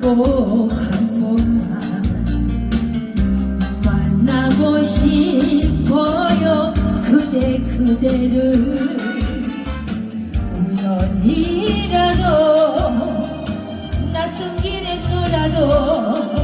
꼭 한 번만 만나고 싶어요 그대 그대를. 우연이라도 낯선 길에서라도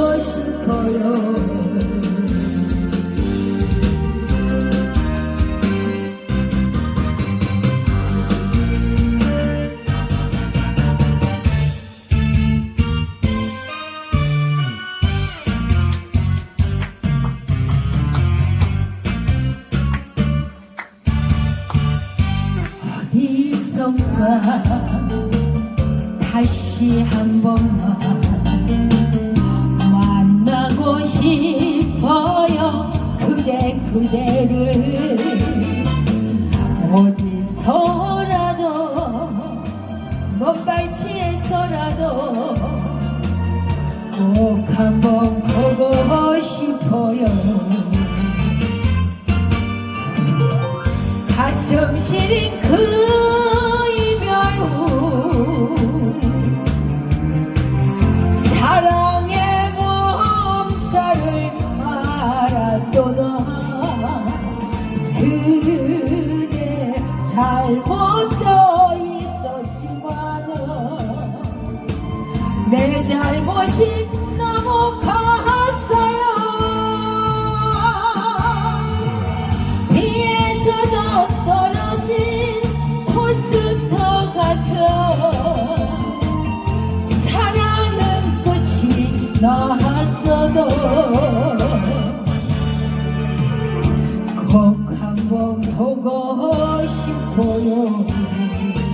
어디선가 다시 한 번만 만나고 싶어요. 그대 그대를 어디서라도 먼 발치에서라도 꼭 한번 가슴 시린 그 이별 후 사랑의 몸살을 알았도다 그대 잘못도 있었지만은 내 잘못이 너무 컸어요. 비에 젖어 보고 싶어요